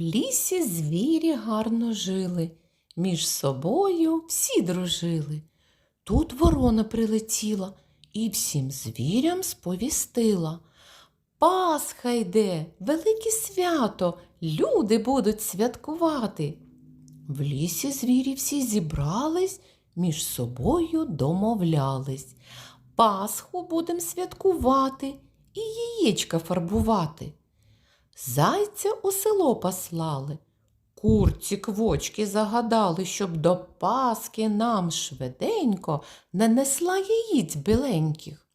лісі звірі гарно жили, між собою всі дружили. Тут ворона прилетіла і всім звірям сповістила. Пасха йде, велике свято, люди будуть святкувати. В лісі звірі всі зібрались, між собою домовлялись. Пасху будем святкувати і яєчка фарбувати. Зайця у село послали, курці квочки загадали, щоб до Паски нам швиденько нанесла яїць біленьких.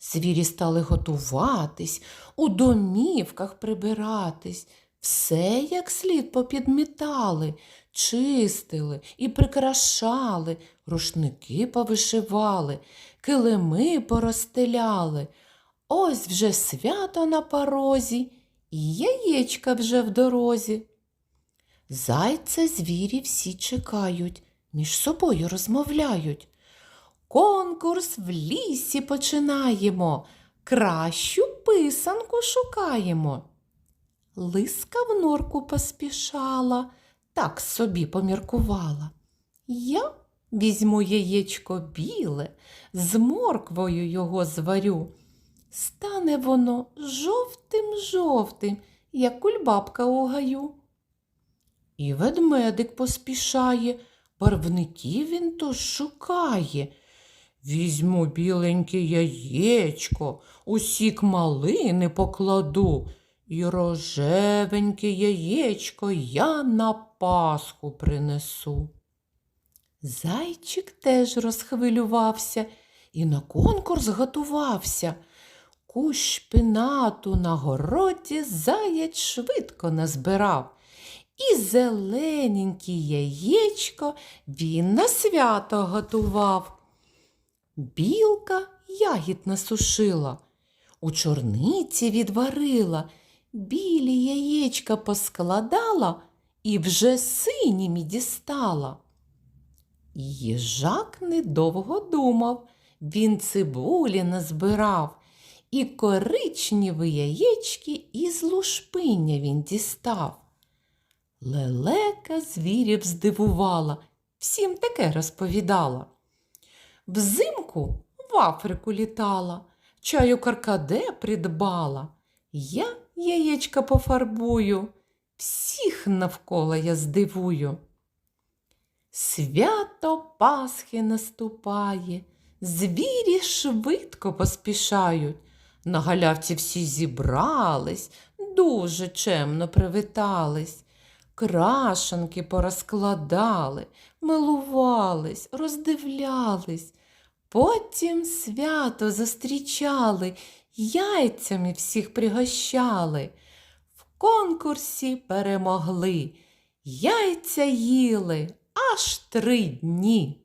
Звірі стали готуватись, у домівках прибиратись, все як слід попідмітали, чистили і прикрашали, рушники повишивали, килими поростеляли. Ось вже свято на порозі, і яєчка вже в дорозі. Зайця звірі всі чекають, між собою розмовляють. Конкурс в лісі починаємо, кращу писанку шукаємо. Лиска в норку поспішала, так собі поміркувала. Я візьму яєчко біле, з морквою його зварю. Стане воно жовтим-жовтим, як кульбабка у гаю. І ведмедик поспішає, барвників він то шукає. Візьму біленьке яєчко, усік малини покладу, і рожевеньке яєчко я на Пасху принесу. Зайчик теж розхвилювався і на конкурс готувався. Кущ шпинату на городі заєць швидко назбирав. І зелененьке яєчко він на свято готував. Білка ягід насушила, у чорниці відварила, білі яєчка поскладала і вже синімі дістала. Їжак недовго думав, він цибулі назбирав, і коричневі яєчки із лушпиння він дістав. Лелека звірів здивувала, всім таке розповідала. Взимку в Африку літала, чаю каркаде придбала. Я яєчка пофарбую, всіх навколо я здивую. Свято Пасхи наступає, звірі швидко поспішають. На галявці всі зібрались, дуже чемно привітались. Крашанки порозкладали, милувались, роздивлялись. Потім свято зустрічали, яйцями всіх пригощали. В конкурсі перемогли, яйця їли аж три дні.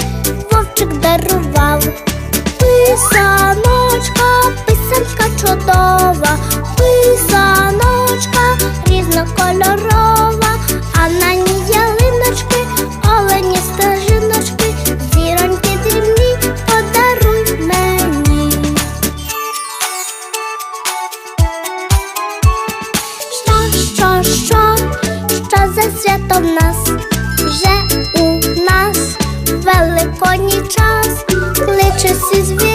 свято в нас? Вже у нас великодній час, кличе всі звірята,